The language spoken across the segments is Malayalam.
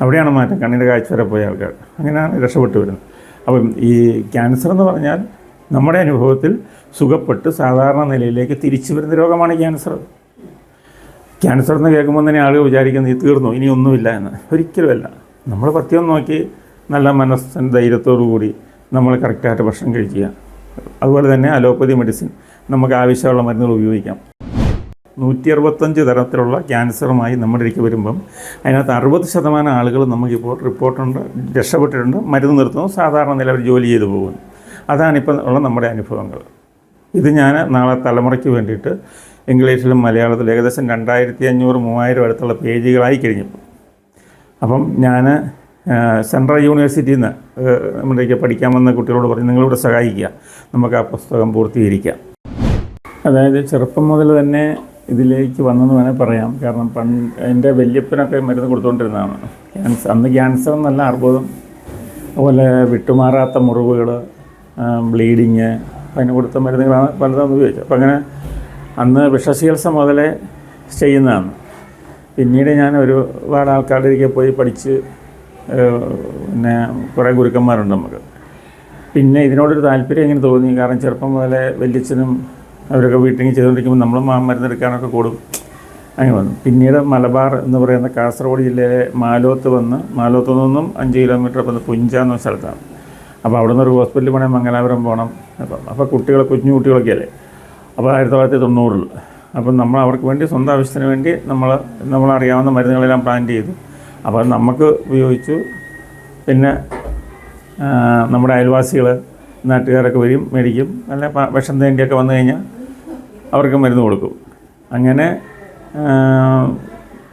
അവിടെയാണ് മാറ്റം. കണ്ണിന്റെ കാഴ്ച വരെ പോയ ആൾക്കാർ. അങ്ങനെയാണ് രക്ഷപ്പെട്ടു വരുന്നത്. അപ്പം ഈ ക്യാൻസർ എന്ന് പറഞ്ഞാൽ നമ്മുടെ അനുഭവത്തിൽ സുഖപ്പെട്ട് സാധാരണ നിലയിലേക്ക് തിരിച്ചു വരുന്ന രോഗമാണ് ക്യാൻസർ. ക്യാൻസർ എന്ന് കേൾക്കുമ്പോൾ തന്നെ ആളുകൾ വിചാരിക്കുന്നത് ഈ തീർന്നു? ഇനി ഒന്നുമില്ല എന്ന്. ഒരിക്കലുമല്ല നമ്മൾ പത്യം നോക്കി നല്ല മനസ്സിന് ധൈര്യത്തോടു കൂടി നമ്മൾ കറക്റ്റായിട്ട് ഭക്ഷണം കഴിക്കുക. അതുപോലെ തന്നെ അലോപ്പതി മെഡിസിൻ. നമുക്ക് ആവശ്യമുള്ള മരുന്നുകൾ ഉപയോഗിക്കാം. നൂറ്റി അറുപത്തഞ്ച് തരത്തിലുള്ള ക്യാൻസറുമായി നമ്മുടെ ഇടയ്ക്ക് വരുമ്പം അതിനകത്ത് അറുപത് ശതമാനം ആളുകൾ നമുക്കിപ്പോൾ റിപ്പോർട്ടുണ്ട് രക്ഷപ്പെട്ടിട്ടുണ്ട് മരുന്ന് നിർത്തുന്നു സാധാരണ നില അവർ ജോലി ചെയ്തു പോകുന്നു. അതാണിപ്പോൾ ഉള്ള നമ്മുടെ അനുഭവങ്ങൾ. ഇത് ഞാൻ നാളെ തലമുറയ്ക്ക് വേണ്ടിയിട്ട് ഇംഗ്ലീഷിലും മലയാളത്തിലും ഏകദേശം രണ്ടായിരത്തി അഞ്ഞൂറ് മൂവായിരം അടുത്തുള്ള പേജുകളായി കഴിഞ്ഞപ്പോൾ അപ്പം ഞാൻ സെൻട്രൽ യൂണിവേഴ്സിറ്റിയിൽ നിന്ന് നമ്മുടെയൊക്കെ പഠിക്കാൻ വന്ന കുട്ടികളോട് പറഞ്ഞ് നിങ്ങളിവിടെ സഹായിക്കുക. നമുക്ക് ആ പുസ്തകം പൂർത്തീകരിക്കാം. അതായത് ചെറുപ്പം മുതൽ തന്നെ ഇതിലേക്ക് വന്നെന്ന് വേണേൽ പറയാം. കാരണം പണ്ട് എന്റെ വല്യപ്പനൊക്കെ മരുന്ന് കൊടുത്തുകൊണ്ടിരുന്നതാണ് ക്യാൻസർ അന്ന് ക്യാൻസർ എന്നല്ല അർബുദം അതുപോലെ വിട്ടുമാറാത്ത മുറിവുകൾ ബ്ലീഡിങ് അതിന് കൊടുത്ത മരുന്നുകളാണ് പലതും ഉപയോഗിച്ചത്. അപ്പം അങ്ങനെ അന്ന് വിഷചികിത്സ മുതലേ ചെയ്യുന്നതാണ്. പിന്നീട് ഞാൻ ഒരുപാട് ആൾക്കാരുടെ പോയി പഠിച്ച് പിന്നെ കുറേ ഗുരുക്കന്മാരുണ്ട് നമുക്ക്. പിന്നെ ഇതിനോടൊരു താല്പര്യം എങ്ങനെ തോന്നി. കാരണം ചെറുപ്പം മുതലേ വല്യച്ഛനും അവരൊക്കെ വീട്ടിൽ ചെയ്തുകൊണ്ടിരിക്കുമ്പോൾ നമ്മളും ആ മരുന്നെടുക്കാനൊക്കെ കൂടും. അങ്ങനെ വന്നു. പിന്നീട് മലബാർ എന്ന് പറയുന്ന കാസർഗോഡ് ജില്ലയിലെ മാലോത്ത് വന്ന് മാലോത്ത് നിന്നും അഞ്ച് കിലോമീറ്റർ വന്ന് പുഞ്ച എന്ന സ്ഥലത്താണ്. അപ്പോൾ അവിടെ നിന്ന് ഒരു ഹോസ്പിറ്റലിൽ പോകണം മംഗലാപുരം പോകണം. അപ്പം അപ്പോൾ കുട്ടികൾ കുഞ്ഞു കുട്ടികളൊക്കെ അല്ലേ? അപ്പോൾ ആയിരത്തി തൊള്ളായിരത്തി തൊണ്ണൂറിൽ അപ്പം നമ്മൾ അവർക്ക് വേണ്ടി സ്വന്തം ആവശ്യത്തിന് വേണ്ടി നമ്മൾ നമ്മളറിയാവുന്ന മരുന്നുകളെല്ലാം പ്ലാൻ ചെയ്തു. അപ്പോൾ നമുക്ക് ഉപയോഗിച്ചു. പിന്നെ നമ്മുടെ അയൽവാസികൾ നാട്ടുകാരൊക്കെ വരും മേടിക്കും. അല്ല വിഷം തേണ്ടിയൊക്കെ വന്നു കഴിഞ്ഞാൽ അവർക്ക് മരുന്ന് കൊടുക്കും. അങ്ങനെ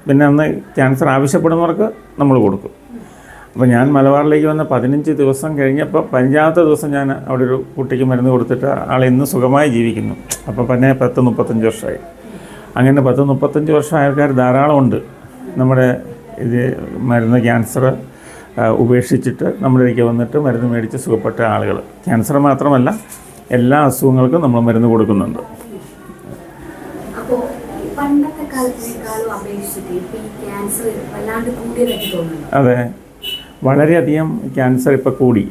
പിന്നെ അന്ന് ക്യാൻസർ ആവശ്യപ്പെടുന്നവർക്ക് നമ്മൾ കൊടുക്കും. അപ്പോൾ ഞാൻ മലബാറിലേക്ക് വന്ന പതിനഞ്ച് ദിവസം കഴിഞ്ഞപ്പോൾ പതിനഞ്ചാമത്തെ ദിവസം ഞാൻ അവിടെ ഒരു കുട്ടിക്ക് മരുന്ന് കൊടുത്തിട്ട് ആൾ ഇന്ന് സുഖമായി ജീവിക്കുന്നു. അപ്പോൾ പിന്നെ പത്ത് മുപ്പത്തഞ്ച് വർഷമായി. അങ്ങനെ പത്ത് മുപ്പത്തഞ്ച് വർഷം ആൾക്കാർ ധാരാളമുണ്ട് നമ്മുടെ ഇത് മരുന്ന് ക്യാൻസർ ഉപേക്ഷിച്ചിട്ട് നമ്മളിലേക്ക് വന്നിട്ട് മരുന്ന് മേടിച്ച് സുഖപ്പെട്ട ആളുകൾ ക്യാൻസർ മാത്രമല്ല എല്ലാ അസുഖങ്ങൾക്കും നമ്മൾ മരുന്ന് കൊടുക്കുന്നുണ്ട്. അപ്പോ പണ്ടത്തെ കാലത്തിനേക്കാളും അപേക്ഷിച്ചിട്ട് ഈ ക്യാൻസർ വല്ലാണ്ട് കൂടിയതായിട്ട് തോന്നുന്നു അതെ. വളരെയധികം ക്യാൻസർ ഇപ്പോൾ കൂടി.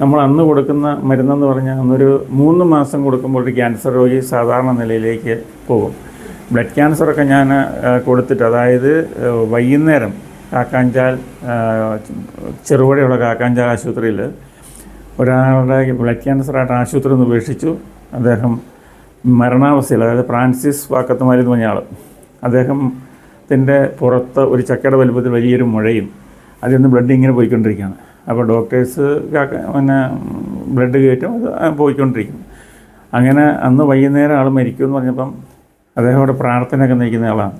നമ്മൾ അന്ന് കൊടുക്കുന്ന മരുന്നെന്ന് പറഞ്ഞാൽ അന്നൊരു മൂന്ന് മാസം കൊടുക്കുമ്പോൾ ഒരു ക്യാൻസർ രോഗി സാധാരണ നിലയിലേക്ക് പോകും. ബ്ലഡ് ക്യാൻസറൊക്കെ ഞാൻ കൊടുത്തിട്ട് അതായത് വൈകുന്നേരം കാക്കാഞ്ചാൽ ചെറുപുഴയുള്ള കാക്കാഞ്ചാൽ ആശുപത്രിയിൽ ഒരാളുടെ ബ്ലഡ് ക്യാൻസറായിട്ട് ആശുപത്രി ഒന്ന് ഉപേക്ഷിച്ചു. അദ്ദേഹം മരണാവസ്ഥയിൽ അതായത് ഫ്രാൻസിസ് വാക്കത്തുമാരി എന്ന് പറഞ്ഞ ആൾ അദ്ദേഹത്തിന്റെ പുറത്ത് ഒരു ചക്കയുടെ വലുപ്പത്തിൽ വലിയൊരു മുഴയും അതിൽ നിന്ന് ബ്ലഡ് ഇങ്ങനെ പോയിക്കൊണ്ടിരിക്കുകയാണ്. അപ്പോൾ ഡോക്ടേഴ്സ് പിന്നെ ബ്ലഡ് കയറ്റും അത് പോയിക്കൊണ്ടിരിക്കും അങ്ങനെ അന്ന് വൈകുന്നേരം ആൾ മരിക്കും എന്ന് പറഞ്ഞപ്പം അദ്ദേഹം അവിടെ പ്രാർത്ഥനയൊക്കെ നയിക്കുന്ന ആളാണ്.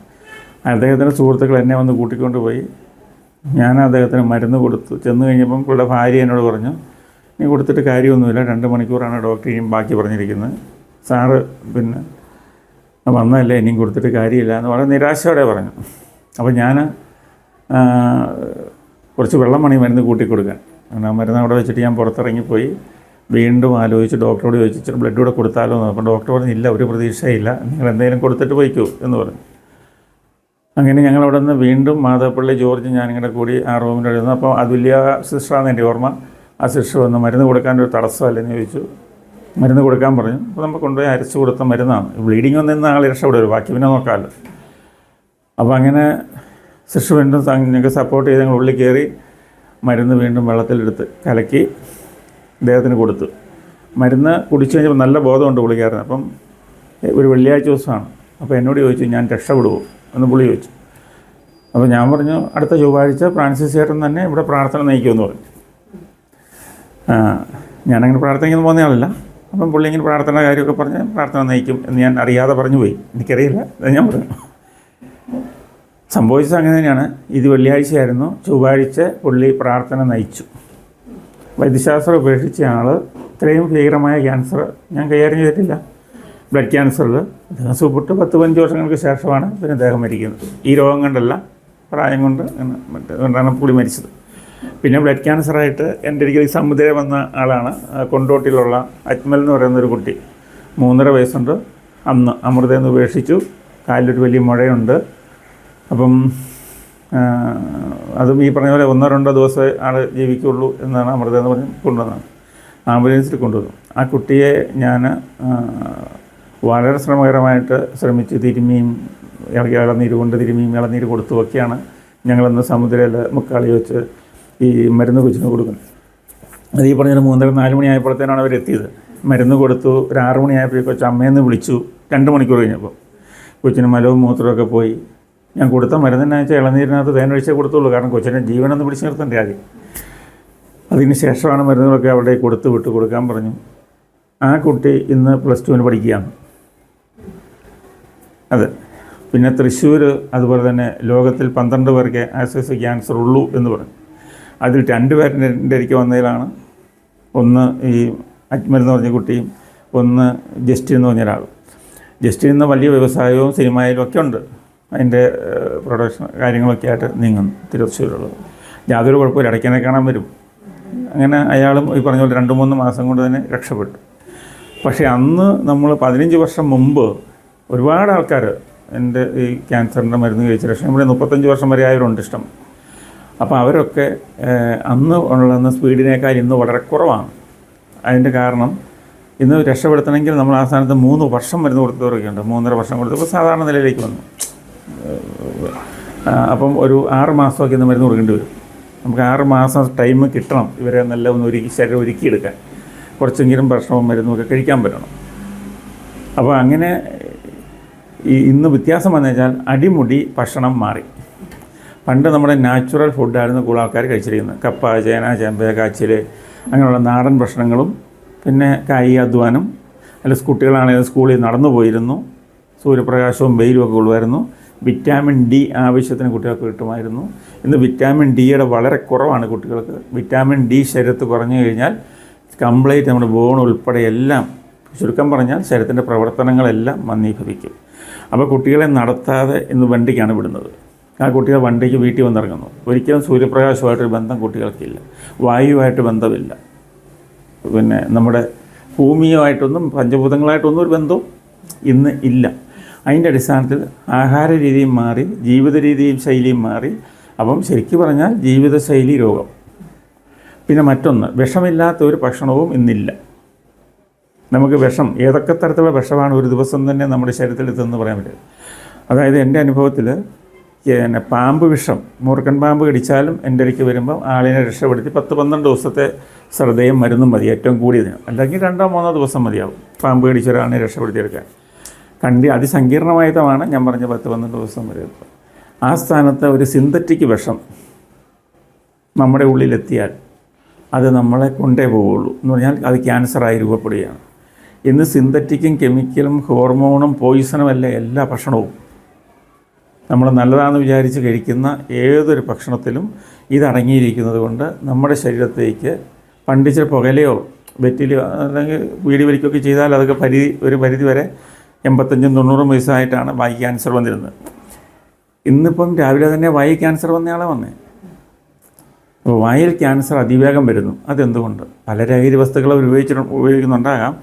അദ്ദേഹത്തിന്റെ സുഹൃത്തുക്കൾ എന്നെ വന്ന് കൂട്ടിക്കൊണ്ട് പോയി. ഞാൻ അദ്ദേഹത്തിന് മരുന്ന് കൊടുത്തു. ചെന്ന് കഴിഞ്ഞപ്പം പുള്ളിയുടെ ഭാര്യ എന്നോട് പറഞ്ഞു നീ കൊടുത്തിട്ട് കാര്യമൊന്നുമില്ല രണ്ട് മണിക്കൂറാണ് ഡോക്ടർ ഇനിയും ബാക്കി പറഞ്ഞിരിക്കുന്നത്. സാറ് പിന്നെ വന്നതല്ലേ ഇനിയും കൊടുത്തിട്ട് കാര്യമില്ല എന്ന് വളരെ നിരാശയോടെ പറഞ്ഞു. അപ്പോൾ ഞാൻ കുറച്ച് വെള്ളം മണി മരുന്ന് കൂട്ടി കൊടുക്കാൻ ആ മരുന്ന് അവിടെ വെച്ചിട്ട് ഞാൻ പുറത്തിറങ്ങിപ്പോയി. വീണ്ടും ആലോചിച്ച് ഡോക്ടറോട് ചോദിച്ചു ബ്ലഡ് കൂടെ കൊടുത്താലോ? എന്ന്. അപ്പോൾ ഡോക്ടർ പറഞ്ഞു ഇല്ല ഒരു പ്രതീക്ഷയില്ല. നിങ്ങൾ എന്തെങ്കിലും കൊടുത്തിട്ട് പോയിക്കൂ എന്ന് പറഞ്ഞു. അങ്ങനെ ഞങ്ങൾ അവിടെ നിന്ന് വീണ്ടും മാതാപ്പള്ളി ജോർജ് ഞാനിങ്ങനെ കൂടി ആ റൂമിന്റെ അവിടെ അപ്പോൾ അതുല്യ സിസ്റ്ററാണ് എന്റെ ഓർമ്മ ആ സിസ്റ്റർ വന്ന് മരുന്ന് കൊടുക്കാൻ ഒരു തടസ്സമല്ലെന്ന് ചോദിച്ചു. മരുന്ന് കൊടുക്കാൻ പറഞ്ഞു. അപ്പോൾ നമ്മൾ കൊണ്ടുപോയി അരച്ച് കൊടുത്ത മരുന്നാണ്. ബ്ലീഡിങ് വന്നിരുന്ന ആൾ രക്ഷപ്പെടും. ബാക്കി പിന്നെ നോക്കാമല്ലോ അപ്പോൾ അങ്ങനെ ശിശു വീണ്ടും ഞങ്ങൾക്ക് സപ്പോർട്ട് ചെയ്ത് ഞങ്ങൾ ഉള്ളിൽ കയറി മരുന്ന് വീണ്ടും വെള്ളത്തിലെടുത്ത് കലക്കി ദേഹത്തിന് കൊടുത്തു. മരുന്ന് കുടിച്ചു കഴിഞ്ഞപ്പോൾ നല്ല ബോധമുണ്ട് പുള്ളിക്കാരന്. അപ്പം ഒരു വെള്ളിയാഴ്ച ദിവസമാണ്. അപ്പോൾ എന്നോട് ചോദിച്ചു ഞാൻ രക്ഷപ്പെടുമോ എന്ന് പുള്ളി ചോദിച്ചു. അപ്പോൾ ഞാൻ പറഞ്ഞു അടുത്ത ചൊവ്വാഴ്ച ഫ്രാൻസിസ് ചേട്ടൻ തന്നെ ഇവിടെ പ്രാർത്ഥന നയിക്കുമെന്ന് പറഞ്ഞു. ഞാനങ്ങനെ പ്രാർത്ഥനയ്ക്കൊന്നും പോകുന്ന ആളല്ല അപ്പം പുള്ളി ഇങ്ങനെ പ്രാർത്ഥന കാര്യമൊക്കെ പറഞ്ഞ് പ്രാർത്ഥന നയിക്കും എന്ന് ഞാൻ അറിയാതെ പറഞ്ഞു പോയി. എനിക്കറിയില്ല. അത് ഞാൻ പറഞ്ഞു. സംഭവിച്ചത് അങ്ങനെ തന്നെയാണ്. ഇത് വെള്ളിയാഴ്ചയായിരുന്നു. ചൊവ്വാഴ്ച പുള്ളി പ്രാർത്ഥന നയിച്ചു. വൈദ്യശാസ്ത്രം ഉപേക്ഷിച്ച ആൾ ഇത്രയും ഭീകരമായ ക്യാൻസർ ഞാൻ കൈകാര്യം ചെയ്തിട്ടില്ല. ബ്ലഡ് ക്യാൻസറിൽ അദ്ദേഹം സുഖപ്പെട്ട് പത്ത് പതിനഞ്ച് വർഷങ്ങൾക്ക് ശേഷമാണ് പിന്നെ അദ്ദേഹം മരിക്കുന്നത്. ഈ രോഗം കൊണ്ടല്ല പ്രായം കൊണ്ട് കൊണ്ടാണ് പുള്ളി മരിച്ചത്. പിന്നെ ബ്ലഡ് ക്യാൻസറായിട്ട് എന്റെ ഒരിക്കൽ സമുദ്രം വന്ന ആളാണ്. കൊണ്ടോട്ടിയിലുള്ള അജ്മൽ എന്ന് പറയുന്ന ഒരു കുട്ടി. മൂന്നര വയസ്സുണ്ട്. അന്ന് അമൃതയെന്ന് ഉപേക്ഷിച്ചു. കാലിലൊരു വലിയ മുഴയുണ്ട്. അപ്പം അതും ഈ പറഞ്ഞ പോലെ ഒന്നോ രണ്ടോ ദിവസമേ ആൾ ജീവിക്കുള്ളൂ എന്നാണ് അമൃത എന്ന് പറഞ്ഞ് കൊണ്ടുവന്നത്. ആംബുലൻസിൽ കൊണ്ടുവന്നു. ആ കുട്ടിയെ ഞാൻ വളരെ ശ്രമകരമായിട്ട് ശ്രമിച്ച്. തിരുമിയും ഇള- ഇളനീര് കൊണ്ട് തിരുമിയും ഇളനീര് കൊടുത്തുമൊക്കെയാണ് ഞങ്ങളന്ന് സമുദ്രയിൽ മുക്കാളി വെച്ച് ഈ മരുന്ന് കൊച്ചിന് കൊടുക്കുന്നത് അത് ഈ പറഞ്ഞ മൂന്നര നാല് മണിയായപ്പോഴത്തേനാണ് അവരെത്തിയത് മരുന്ന് കൊടുത്തു ഒരു ആറ് മണിയായപ്പോഴേക്കും കൊച്ചു അമ്മയെന്ന് വിളിച്ചു രണ്ട് മണിക്കൂർ കഴിഞ്ഞപ്പോൾ. കൊച്ചിന് മലവും മൂത്രമൊക്കെ പോയി. ഞാൻ കൊടുത്ത മരുന്നിനെ വെച്ചാൽ ഇളനീരിനകത്ത് തേനൊഴിച്ചേ കൊടുത്തുള്ളൂ കാരണം കൊച്ചിനെ ജീവനൊന്ന് പിടിച്ചു നിർത്തണ്ടേ ആദ്യം. അതിന് ശേഷമാണ് മരുന്നുകളൊക്കെ അവിടെ കൊടുത്ത് വിട്ട് കൊടുക്കാൻ പറഞ്ഞു. ആ കുട്ടി ഇന്ന് പ്ലസ് ടുവിന് പഠിക്കുകയാണ്. അതെ. പിന്നെ തൃശ്ശൂർ അതുപോലെ തന്നെ ലോകത്തിൽ പന്ത്രണ്ട് പേർക്ക് ആക്സസ് ക്യാൻസർ ഉള്ളൂ എന്ന് പറഞ്ഞു. അതിൽ രണ്ട് പേരുടെ എന്റെ അടുക്ക് വന്നതിലാണ്. ഒന്ന് ഈ അജ്മൽ എന്ന് പറഞ്ഞ കുട്ടിയും ഒന്ന് ജസ്റ്റിൻ എന്ന് പറഞ്ഞ ഒരാളും. ജസ്റ്റിൻ എന്ന വലിയ വ്യവസായവും സിനിമയിലും ഒക്കെ ഉണ്ട്. അതിന്റെ പ്രൊഡക്ഷൻ കാര്യങ്ങളൊക്കെ ആയിട്ട് നീങ്ങുന്നു തിരുവശൂരുള്ളത് യാതൊരു കുഴപ്പമില്ല ഇടയ്ക്കനെ കാണാൻ വരും. അങ്ങനെ അയാളും ഈ പറഞ്ഞ പോലെ രണ്ട് മൂന്ന് മാസം കൊണ്ട് തന്നെ രക്ഷപ്പെട്ടു. പക്ഷേ അന്ന് നമ്മൾ പതിനഞ്ച് വർഷം മുമ്പ് ഒരുപാട് ആൾക്കാർ എന്റെ ഈ ക്യാൻസറിന്റെ മരുന്ന് കഴിച്ച രക്ഷ ഇവിടെ മുപ്പത്തഞ്ച് വർഷം വരെ ആയവരുണ്ട് ഇഷ്ടം. അപ്പോൾ അവരൊക്കെ അന്ന് ഉള്ള സ്പീഡിനേക്കാൾ ഇന്ന് വളരെ കുറവാണ്. അതിന്റെ കാരണം ഇന്ന് രക്ഷപ്പെടുത്തണമെങ്കിൽ നമ്മൾ ആ സ്ഥാനത്ത് മൂന്ന് വർഷം മരുന്ന് കൊടുത്തവരൊക്കെ ഉണ്ട് മൂന്നര വർഷം കൊടുത്തപ്പോൾ സാധാരണ നിലയിലേക്ക് വന്നു. അപ്പം ഒരു ആറ് മാസമൊക്കെ ഇന്ന് മരുന്ന് കൊടുക്കേണ്ടി വരും. നമുക്ക് ആറ് മാസം ടൈം കിട്ടണം ഇവരെ നല്ല ഒന്ന് ഒരുക്കി ശരീരം ഒരുക്കിയെടുക്കാൻ. കുറച്ചെങ്കിലും ഭക്ഷണവും മരുന്നുമൊക്കെ കഴിക്കാൻ പറ്റണം. അപ്പോൾ അങ്ങനെ ഈ ഇന്ന് വ്യത്യാസം വന്നു വെച്ചാൽ അടിമുടി ഭക്ഷണം മാറി. പണ്ട് നമ്മുടെ നാച്ചുറൽ ഫുഡായിരുന്നു കൂടുതൽ ആൾക്കാർ കഴിച്ചിരിക്കുന്നത്. കപ്പ ചേന ചേമ്പ കാച്ചിൽ അങ്ങനെയുള്ള നാടൻ ഭക്ഷണങ്ങളും പിന്നെ കായിക അധ്വാനം അല്ല കുട്ടികളാണെങ്കിൽ സ്കൂളിൽ നടന്നു പോയിരുന്നു. സൂര്യപ്രകാശവും വെയിലും ഒക്കെ കൊള്ളുമായിരുന്നു. വിറ്റാമിൻ ഡി ആവശ്യത്തിന് കുട്ടികൾക്ക് കിട്ടുമായിരുന്നു. ഇന്ന് വിറ്റാമിൻ ഡിയുടെ വളരെ കുറവാണ് കുട്ടികൾക്ക്. വിറ്റാമിൻ ഡി ശരീരത്ത് കുറഞ്ഞു കഴിഞ്ഞാൽ കംപ്ലീറ്റ് നമ്മുടെ ബോൺ ഉൾപ്പെടെ എല്ലാം ചുരുക്കം പറഞ്ഞാൽ ശരീരത്തിന്റെ പ്രവർത്തനങ്ങളെല്ലാം മന്ദീഭവിക്കും. അപ്പോൾ കുട്ടികളെ നടത്താതെ ഇന്ന് വണ്ടിക്കാണ് വിടുന്നത്. ആ കുട്ടികൾ വണ്ടിക്ക് വീട്ടിൽ വന്നിറങ്ങുന്നു. ഒരിക്കലും സൂര്യപ്രകാശമായിട്ടൊരു ബന്ധം കുട്ടികൾക്കില്ല. വായുവായിട്ട് ബന്ധമില്ല. പിന്നെ നമ്മുടെ ഭൂമിയുമായിട്ടൊന്നും പഞ്ചഭൂതങ്ങളായിട്ടൊന്നും ഒരു ബന്ധവും ഇന്ന് ഇല്ല. അതിന്റെ അടിസ്ഥാനത്തിൽ ആഹാര രീതിയും മാറി ജീവിത രീതിയും ശൈലിയും മാറി. അപ്പം ശരിക്കും പറഞ്ഞാൽ ജീവിതശൈലി രോഗം. പിന്നെ മറ്റൊന്ന് വിഷമില്ലാത്ത ഒരു ഭക്ഷണവും ഇന്നില്ല. നമുക്ക് വിഷം ഏതൊക്കെ തരത്തിലുള്ള വിഷമാണ് ഒരു ദിവസം തന്നെ നമ്മുടെ ശരീരത്തിൽ എത്തുന്നത് പറയാൻ പറ്റില്ല. അതായത് എന്റെ അനുഭവത്തിൽ പിന്നെ പാമ്പ് വിഷം മൂർക്കൻ പാമ്പ് കടിച്ചാലും എന്റെ അടുക്ക് വരുമ്പോൾ ആളിനെ രക്ഷപ്പെടുത്തി പത്ത് പന്ത്രണ്ട് ദിവസത്തെ ശ്രദ്ധയും മരുന്നും മതി ഏറ്റവും കൂടിയതിന് അല്ലെങ്കിൽ രണ്ടോ മൂന്നോ ദിവസം മതിയാവും പാമ്പ് കടിച്ച ഒരാളിനെ രക്ഷപ്പെടുത്തിയെടുക്കാൻ. കണ്ടി അതിസങ്കീർണമായതാണ് ഞാൻ പറഞ്ഞ പത്ത് പന്ത്രണ്ട് ദിവസം വരെ. ആ സ്ഥാനത്ത് ഒരു സിന്തറ്റിക് വിഷം നമ്മുടെ ഉള്ളിലെത്തിയാൽ അത് നമ്മളെ കൊണ്ടേ പോവുള്ളൂ എന്ന് പറഞ്ഞാൽ അത് ക്യാൻസറായി രൂപപ്പെടുകയാണ്. ഇന്ന് സിന്തറ്റിക്കും കെമിക്കലും ഹോർമോണും പോയിസണും അല്ല എല്ലാ ഭക്ഷണവും. നമ്മൾ നല്ലതാണെന്ന് വിചാരിച്ച് കഴിക്കുന്ന ഏതൊരു ഭക്ഷണത്തിലും ഇതടങ്ങിയിരിക്കുന്നത് കൊണ്ട് നമ്മുടെ ശരീരത്തേക്ക് പണ്ടിച്ച പുകലയോ വെറ്റിലോ അല്ലെങ്കിൽ വീടി വലിക്കുകയൊക്കെ ചെയ്താൽ അതൊക്കെ പരിധി ഒരു പരിധി വരെ എൺപത്തഞ്ചും തൊണ്ണൂറും വയസ്സായിട്ടാണ് വായി ക്യാൻസർ വന്നിരുന്നത്. ഇന്നിപ്പം രാവിലെ തന്നെ വായി ക്യാൻസർ വന്നയാളെ വന്നേ. അപ്പോൾ വായിൽ ക്യാൻസർ അതിവേഗം വരുന്നു. അതെന്തുകൊണ്ട്? പല ലഹരി വസ്തുക്കൾ അവർ ഉപയോഗിച്ചിട്ട് ഉപയോഗിക്കുന്നുണ്ടാകാം.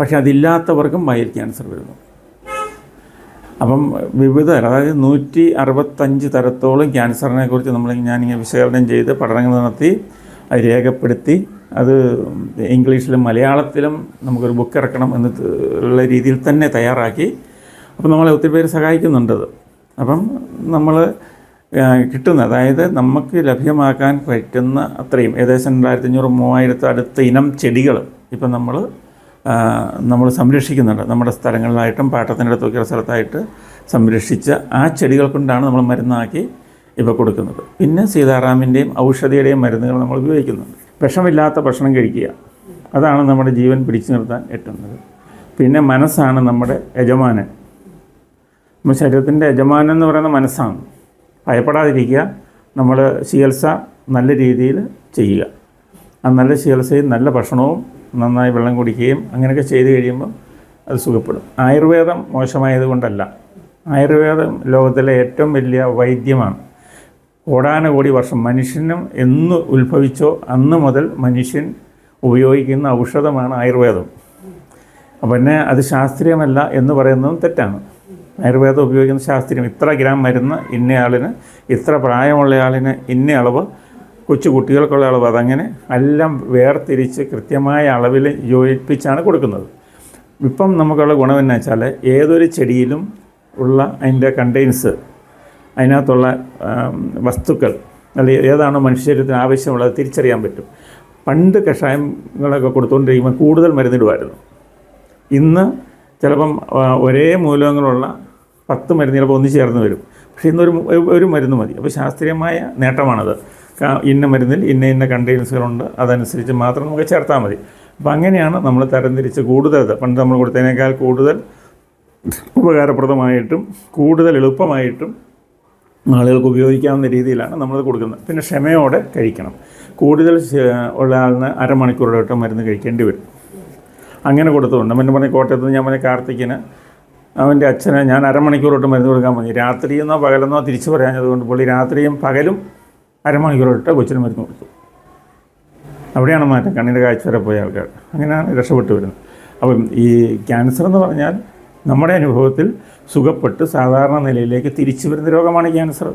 പക്ഷേ അതില്ലാത്തവർക്കും വായിൽ ക്യാൻസർ വരുന്നു. അപ്പം വിവിധ അതായത് നൂറ്റി അറുപത്തഞ്ച് തരത്തോളം ക്യാൻസറിനെ കുറിച്ച് നമ്മൾ ഞാനിങ്ങനെ വിശകലനം ചെയ്ത് പഠനങ്ങൾ നടത്തി അത് രേഖപ്പെടുത്തി അത് ഇംഗ്ലീഷിലും മലയാളത്തിലും നമുക്കൊരു ബുക്ക് ഇറക്കണം എന്ന് ഉള്ള രീതിയിൽ തന്നെ തയ്യാറാക്കി. അപ്പം നമ്മളെ ഒത്തിരി പേര് സഹായിക്കുന്നുണ്ടത് അപ്പം നമ്മൾ കിട്ടുന്ന അതായത് നമുക്ക് ലഭ്യമാക്കാൻ പറ്റുന്ന അത്രയും ഏകദേശം രണ്ടായിരത്തി അഞ്ഞൂറ് മൂവായിരത്തി അടുത്ത ഇനം ചെടികൾ ഇപ്പം നമ്മൾ നമ്മൾ സംരക്ഷിക്കുന്നുണ്ട്. നമ്മുടെ സ്ഥലങ്ങളിലായിട്ടും പാട്ടത്തിനടുത്തൊക്കെ സ്ഥലത്തായിട്ട് സംരക്ഷിച്ച ആ ചെടികൾ കൊണ്ടാണ് നമ്മൾ മരുന്നാക്കി ഇപ്പോൾ കൊടുക്കുന്നത്. പിന്നെ സീതാറാമിന്റെയും ഔഷധിയുടെയും മരുന്നുകൾ നമ്മൾ ഉപയോഗിക്കുന്നുണ്ട്. വിഷമില്ലാത്ത ഭക്ഷണം കഴിക്കുക. അതാണ് നമ്മുടെ ജീവൻ പിടിച്ചു നിർത്താൻ എത്തുന്നത് പിന്നെ മനസ്സാണ് നമ്മുടെ യജമാനൻ. നമ്മുടെ ശരീരത്തിന്റെ യജമാനൻ എന്ന് പറയുന്ന മനസ്സാണ്. ഭയപ്പെടാതിരിക്കുക. നമ്മൾ ചികിത്സ നല്ല രീതിയിൽ ചെയ്യുക. ആ നല്ല ചികിത്സയും നല്ല ഭക്ഷണവും നന്നായി വെള്ളം കുടിക്കുകയും അങ്ങനെയൊക്കെ ചെയ്തു കഴിയുമ്പോൾ അത് സുഖപ്പെടും. ആയുർവേദം മോശമായതുകൊണ്ടല്ല. ആയുർവേദം ലോകത്തിലെ ഏറ്റവും വലിയ വൈദ്യമാണ്. കോടാനുകോടി വർഷം മനുഷ്യനും എന്ന് ഉത്ഭവിച്ചോ അന്ന് മുതൽ മനുഷ്യൻ ഉപയോഗിക്കുന്ന ഔഷധമാണ് ആയുർവേദം. പിന്നെ അത് ശാസ്ത്രീയമല്ല എന്ന് പറയുന്നതും തെറ്റാണ്. ആയുർവേദം ഉപയോഗിക്കുന്ന ശാസ്ത്രീയം ഇത്ര ഗ്രാം മരുന്ന് ഇന്നയാളിന് ഇത്ര പ്രായമുള്ള ആളിന് ഇന്ന അളവ് കൊച്ചു കുട്ടികൾക്കുള്ള അളവ്. അതങ്ങനെ എല്ലാം വേർതിരിച്ച് കൃത്യമായ അളവിൽ യോജിപ്പിച്ചാണ് കൊടുക്കുന്നത്. ഇപ്പം നമുക്കുള്ള ഗുണം എന്ന് വെച്ചാൽ ഏതൊരു ചെടിയിലും ഉള്ള അതിന്റെ കണ്ടെയ്ൻസ് അതിനകത്തുള്ള വസ്തുക്കൾ അല്ലെങ്കിൽ ഏതാണോ മനുഷ്യത്തിന് ആവശ്യമുള്ളത് തിരിച്ചറിയാൻ പറ്റും. പണ്ട് കഷായങ്ങളൊക്കെ കൊടുത്തുകൊണ്ടിരിക്കുമ്പോൾ കൂടുതൽ മരുന്നിടുമായിരുന്നു. ഇന്ന് ചിലപ്പം ഒരേ മൂലകങ്ങളുള്ള പത്ത് മരുന്ന് ചിലപ്പോൾ ഒന്നിച്ച് ചേർന്ന് വരും. പക്ഷേ ഇന്നൊരു ഒരു മരുന്ന് മതി. അപ്പോൾ ശാസ്ത്രീയമായ നേട്ടമാണത്. ഇന്ന മരുന്നിൽ ഇന്ന ഇന്ന കണ്ടെയ്നൻസുകളുണ്ട് അതനുസരിച്ച് മാത്രം നമുക്ക് ചേർത്താൽ മതി. അപ്പം അങ്ങനെയാണ് നമ്മൾ തരംതിരിച്ച് കൂടുതൽ പണ്ട് നമ്മൾ കൊടുത്തതിനേക്കാൾ കൂടുതൽ ഉപകാരപ്രദമായിട്ടും കൂടുതൽ എളുപ്പമായിട്ടും ആളുകൾക്ക് ഉപയോഗിക്കാവുന്ന രീതിയിലാണ് നമ്മളത് കൊടുക്കുന്നത്. പിന്നെ ക്ഷമയോടെ കഴിക്കണം. കൂടുതൽ ഉള്ള ആളിന് അരമണിക്കൂറോട്ട് മരുന്ന് കഴിക്കേണ്ടി വരും. അങ്ങനെ കൊടുത്തുകൊണ്ട് പിന്നെ പറഞ്ഞ കോട്ടയത്ത് ഞാൻ പറഞ്ഞ കാർത്തിക്കിന് അവന്റെ അച്ഛനെ ഞാൻ അരമണിക്കൂറോട്ട് മരുന്ന് കൊടുക്കാൻ പറഞ്ഞു. രാത്രിയെന്നോ പകലെന്നോ തിരിച്ചു പറയാഞ്ഞതുകൊണ്ട് പുള്ളി രാത്രിയും പകലും അരമണിക്കൂറോട്ട് കൊച്ചിന് മരുന്ന് കൊടുത്തു. അവിടെയാണ് മാറ്റം. കണ്ണിന്റെ കാഴ്ച വരെ പോയ ആൾക്കാർ. അങ്ങനെയാണ് രക്ഷപ്പെട്ടു വരുന്നത്. അപ്പം ഈ ക്യാൻസർ എന്ന് പറഞ്ഞാൽ നമ്മുടെ അനുഭവത്തിൽ സുഖപ്പെട്ട് സാധാരണ നിലയിലേക്ക് തിരിച്ചു വരുന്ന രോഗമാണ് ക്യാൻസർ.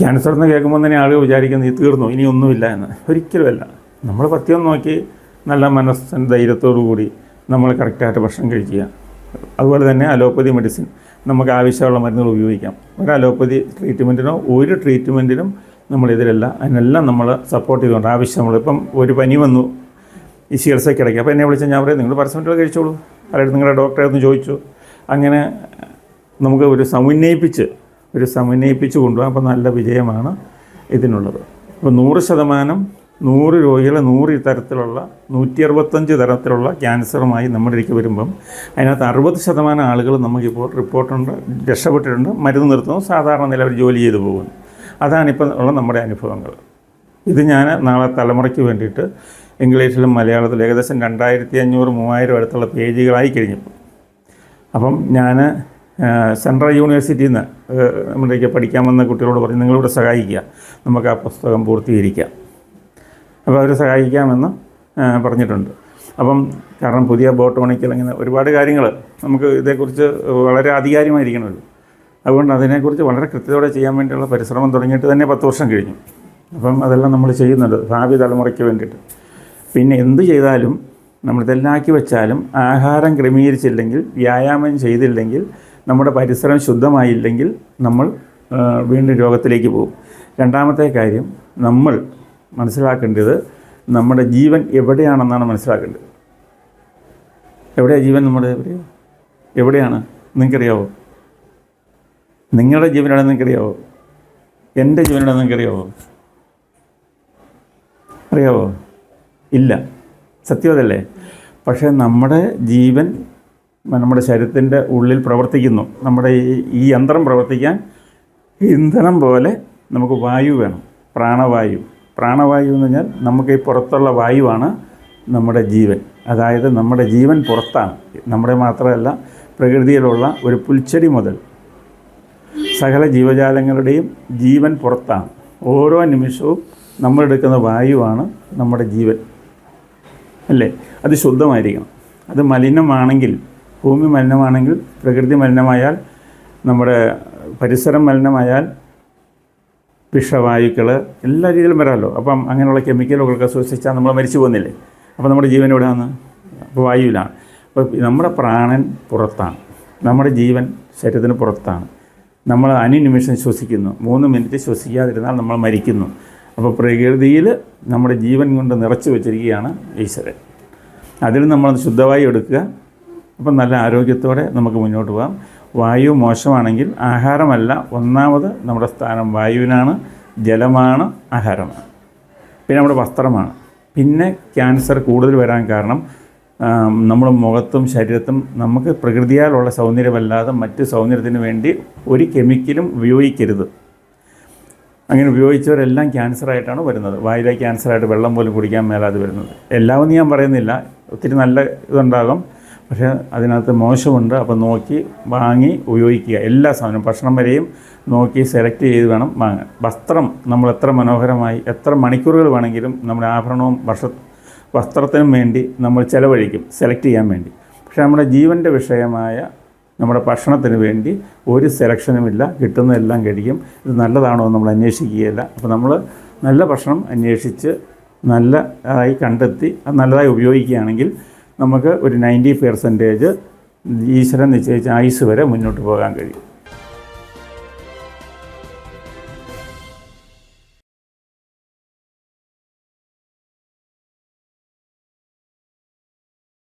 ക്യാൻസർ എന്ന് കേൾക്കുമ്പോൾ തന്നെ ആളുകൾ വിചാരിക്കുന്നത് ഈ തീർന്നു? ഇനി ഒന്നുമില്ല എന്ന്. ഒരിക്കലുമല്ല നമ്മൾ പത്യം നോക്കി നല്ല മനസ്സിന് ധൈര്യത്തോടു കൂടി നമ്മൾ കറക്റ്റായിട്ട് ഭക്ഷണം കഴിക്കുക. അതുപോലെ തന്നെ അലോപ്പതി മെഡിസിൻ. നമുക്ക് ആവശ്യമുള്ള മരുന്നുകൾ ഉപയോഗിക്കാം. ഒരു അലോപ്പതി ട്രീറ്റ്മെന്റിനോ ഒരു ട്രീറ്റ്മെന്റിനും നമ്മളിതിലല്ല അതിനെല്ലാം നമ്മൾ സപ്പോർട്ട് ചെയ്തുകൊണ്ട് ആവശ്യമുള്ള ഇപ്പം ഒരു പനി വന്നു ഈ ചികിത്സയ്ക്ക് ഇടയ്ക്ക് അപ്പോൾ എന്നെ വിളിച്ചാൽ ഞാൻ പറയും നിങ്ങൾ പരസ്യമായിട്ട് കഴിച്ചോളൂ. അല്ലെങ്കിൽ നിങ്ങളുടെ ഡോക്ടറെ ഒന്ന് ചോദിച്ചു. അങ്ങനെ നമുക്ക് ഒരു സമന്വയിപ്പിച്ച് ഒരു സമന്വയിപ്പിച്ച് കൊണ്ടുപോകാം. അപ്പോൾ നല്ല വിജയമാണ് ഇതിനുള്ളത്. അപ്പോൾ നൂറ് ശതമാനം നൂറ് രോഗികളെ നൂറ് തരത്തിലുള്ള നൂറ്റി അറുപത്തഞ്ച് തരത്തിലുള്ള ക്യാൻസറുമായി നമ്മുടെ ഇടയ്ക്ക് വരുമ്പം അതിനകത്ത് അറുപത് ശതമാനം ആളുകൾ നമുക്കിപ്പോൾ റിപ്പോർട്ടുണ്ട് രക്ഷപ്പെട്ടിട്ടുണ്ട് മരുന്ന് നിർത്തുന്നു സാധാരണ നില അവർ ജോലി ചെയ്തു പോകുന്നു. അതാണിപ്പോൾ ഉള്ള നമ്മുടെ അനുഭവങ്ങൾ. ഇത് ഞാൻ നാളെ തലമുറയ്ക്ക് വേണ്ടിയിട്ട് ഇംഗ്ലീഷിലും മലയാളത്തിലും ഏകദേശം രണ്ടായിരത്തി അഞ്ഞൂറ് മൂവായിരം അടുത്തുള്ള പേജുകളായി കഴിഞ്ഞപ്പോൾ അപ്പം ഞാൻ സെൻട്രൽ യൂണിവേഴ്സിറ്റിയിൽ നിന്ന് നമ്മുടെയൊക്കെ പഠിക്കാൻ വന്ന കുട്ടികളോട് പറഞ്ഞു നിങ്ങളിവിടെ സഹായിക്കുക. നമുക്ക് ആ പുസ്തകം പൂർത്തീകരിക്കാം. അപ്പോൾ അവർ സഹായിക്കാമെന്ന് പറഞ്ഞിട്ടുണ്ട്. അപ്പം കാരണം പുതിയ ബോട്ട് പണിക്കൽ അങ്ങനെ ഒരുപാട് കാര്യങ്ങൾ നമുക്ക് ഇതേക്കുറിച്ച് വളരെ ആധികാരികമായിരിക്കണമല്ലോ. അതുകൊണ്ട് അതിനെക്കുറിച്ച് വളരെ കൃത്യതയോടെ ചെയ്യാൻ വേണ്ടിയുള്ള പരിശ്രമം തുടങ്ങിയിട്ട് തന്നെ പത്ത് വർഷം കഴിഞ്ഞു. അപ്പം അതെല്ലാം നമ്മൾ ചെയ്യുന്നുണ്ട് ഭാവി തലമുറയ്ക്ക് വേണ്ടിയിട്ട്. പിന്നെ എന്ത് ചെയ്താലും നമ്മളിതെല്ലാക്കി വെച്ചാലും ആഹാരം ക്രമീകരിച്ചില്ലെങ്കിൽ വ്യായാമം ചെയ്തില്ലെങ്കിൽ നമ്മുടെ പരിസരം ശുദ്ധമായില്ലെങ്കിൽ നമ്മൾ വീണ്ടും രോഗത്തിലേക്ക് പോകും. രണ്ടാമത്തെ കാര്യം നമ്മൾ മനസ്സിലാക്കേണ്ടത് നമ്മുടെ ജീവൻ എവിടെയാണെന്നാണ് മനസ്സിലാക്കേണ്ടത്. എവിടെയാണ് ജീവൻ നമ്മുടെ എവിടെയാണ് എവിടെയാണ്? നിങ്ങൾക്കറിയാവോ? നിങ്ങളുടെ ജീവനാണെന്ന് നിങ്ങൾക്കറിയാവോ? എന്റെ ജീവനാണെന്ന് നിങ്ങൾക്കറിയാവോ? അറിയാവോ? ഇല്ല. സത്യമതല്ലേ പക്ഷേ നമ്മുടെ ജീവൻ നമ്മുടെ ശരീരത്തിന്റെ ഉള്ളിൽ പ്രവർത്തിക്കുന്നു. നമ്മുടെ ഈ യന്ത്രം പ്രവർത്തിക്കാൻ ഇന്ധനം പോലെ നമുക്ക് വായു വേണം. പ്രാണവായു. പ്രാണവായു എന്ന് പറഞ്ഞാൽ നമുക്ക് ഈ പുറത്തുള്ള വായുവാണ് നമ്മുടെ ജീവൻ. അതായത് നമ്മുടെ ജീവൻ പുറത്താണ്. നമ്മുടെ മാത്രമല്ല പ്രകൃതിയിലുള്ള ഒരു പുൽച്ചെടി മുതൽ സകല ജീവജാലങ്ങളുടെയും ജീവൻ പുറത്താണ്. ഓരോ നിമിഷവും നമ്മളെടുക്കുന്ന വായുവാണ് നമ്മുടെ ജീവൻ. അല്ലേ? അത് ശുദ്ധമായിരിക്കണം. അത് മലിനമാണെങ്കിൽ ഭൂമി മലിനമാണെങ്കിൽ പ്രകൃതി മലിനമായാൽ നമ്മുടെ പരിസരം മലിനമായാൽ വിഷവായുക്കൾ എല്ലാ രീതിയിലും വരാമല്ലോ. അപ്പം അങ്ങനെയുള്ള കെമിക്കലുകളൊക്കെ ശ്വസിച്ചാൽ നമ്മൾ മരിച്ചു പോകുന്നില്ലേ അപ്പം നമ്മുടെ ജീവൻ എവിടെയാണ്? അപ്പോൾ വായുവിലാണ്. അപ്പോൾ നമ്മുടെ പ്രാണൻ പുറത്താണ്. നമ്മുടെ ജീവൻ ശരീരത്തിന് പുറത്താണ്. നമ്മൾ അനുനിമിഷം ശ്വസിക്കുന്നു. മൂന്ന് മിനിറ്റ് ശ്വസിക്കാതിരുന്നാൽ നമ്മൾ മരിക്കുന്നു. അപ്പോൾ പ്രകൃതിയിൽ നമ്മുടെ ജീവൻ കൊണ്ട് നിറച്ചു വെച്ചിരിക്കുകയാണ് ഈശ്വരൻ. അതിൽ നമ്മൾ ശുദ്ധവായു എടുക്കുക. അപ്പം നല്ല ആരോഗ്യത്തോടെ നമുക്ക് മുന്നോട്ട് പോകാം. വായു മോശമാണെങ്കിൽ ആഹാരമല്ല. ഒന്നാമത് നമ്മുടെ സ്ഥാനം വായുവിനാണ് ജലമാണ് ആഹാരമാണ്. പിന്നെ നമ്മുടെ വസ്ത്രമാണ്. പിന്നെ ക്യാൻസർ കൂടുതൽ വരാൻ കാരണം നമ്മുടെ മുഖത്തും ശരീരത്തും നമുക്ക് പ്രകൃതിയാലുള്ള സൗന്ദര്യമല്ലാതെ മറ്റ് സൗന്ദര്യത്തിന് വേണ്ടി ഒരു കെമിക്കലും ഉപയോഗിക്കരുത്. അങ്ങനെ ഉപയോഗിച്ചവരെല്ലാം ക്യാൻസറായിട്ടാണ് വരുന്നത്. വായിലെ ക്യാൻസറായിട്ട് വെള്ളം പോലും കുടിക്കാൻ മേലാതെ വരുന്നത്. എല്ലാവരും ഞാൻ പറയുന്നില്ല. ഒത്തിരി നല്ല ഇതുണ്ടാകും. പക്ഷേ അതിനകത്ത് മോശമുണ്ട്. അപ്പോൾ നോക്കി വാങ്ങി ഉപയോഗിക്കുക. എല്ലാ സാധനവും ഭക്ഷണം വരെയും നോക്കി സെലക്ട് ചെയ്ത് വേണം വാങ്ങാൻ. വസ്ത്രം നമ്മൾ എത്ര മനോഹരമായി എത്ര മണിക്കൂറുകൾ വേണമെങ്കിലും നമ്മുടെ ആഭരണവും ഭക്ഷ വസ്ത്രത്തിനും വേണ്ടി നമ്മൾ ചിലവഴിക്കും സെലക്ട് ചെയ്യാൻ വേണ്ടി. പക്ഷേ നമ്മുടെ ജീവന്റെ വിഷയമായ നമ്മുടെ ഭക്ഷണത്തിന് വേണ്ടി ഒരു സെലക്ഷനുമില്ല കിട്ടുന്നതെല്ലാം കഴിക്കും. ഇത് നല്ലതാണോ നമ്മൾ അന്വേഷിക്കുകയില്ല. അപ്പോൾ നമ്മൾ നല്ല ഭക്ഷണം അന്വേഷിച്ച് നല്ലതായി കണ്ടെത്തി അത് നല്ലതായി ഉപയോഗിക്കുകയാണെങ്കിൽ നമുക്ക് ഒരു നയന്റി പെർസെന്റേജ് ഈശ്വരൻ നിശ്ചയിച്ച ആയുസ് വരെ മുന്നോട്ട് പോകാൻ കഴിയും.